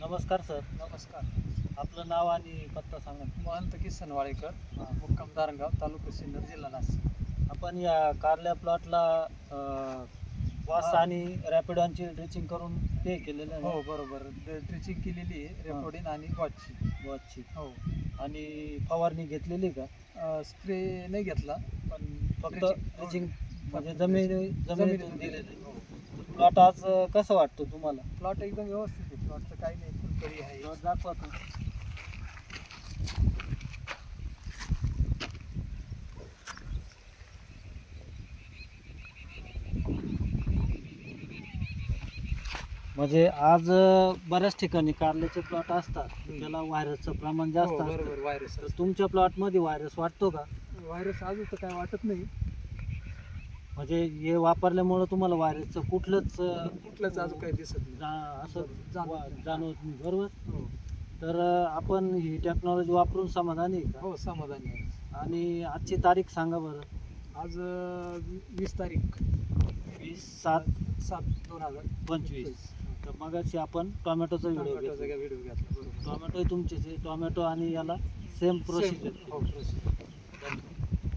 नमस्कार सर. नमस्कार. आपलं नाव आणि पत्ता सांगा. महंत किसन वाळेकर मुक्काम दारणगाव तालुका सिन्नर जिल्हा नाशिक. आपण या कारल्या प्लॉटला वास हा. आणि रॅपिडॉनची ड्रिचिंग करून पे केलेलं हो आहे बरोबर ड्रिचिंग केलेली आहे रेकॉर्डिंग आणि वॉचची बॉसची हो. आणि फवारणी घेतलेली का? स्प्रे नाही घेतला पण फक्त ड्रिचिंग- ड्रिचिंग म्हणजे जमीन. जमिनीतून दिलेलं हो. प्लॉट आज कसं वाटतं तुम्हाला? प्लॉट एकदम व्यवस्थित काही नाही आहे. दाखवा. म्हणजे आज बऱ्याच ठिकाणी कारल्याचे प्लॉट असतात. त्याला व्हायरसचं प्रमाण जास्त हो, असतं. बरोबर व्हायरस तर तुमच्या प्लॉटमध्ये व्हायरस वाटतो का? व्हायरस अजून तर काय वाटत नाही. म्हणजे हे वापरल्यामुळं तुम्हाला व्हायरसचं कुठलंच अं, कुठलंच अजून काही दिसत नाही. जा- असं जाणवत नाही. जाणवत नाही बरोबर? हो. तर अं, आपण ही टेक्नॉलॉजी वापरून समाधानी आहे का? हो समाधानी आहे. आणि आजची तारीख सांगा बरं. आज अं, वीस तारीख. वीस सात? सात दोन हजार पंचवीस. तर मगाशी आपण टोमॅटोचा व्हिडिओ टोमॅटोचा व्हिडिओ घेतला बरोबर. टोमॅटो तुमचे टोमॅटो आणि याला सेम प्रोसिजर हो प्रोसिजर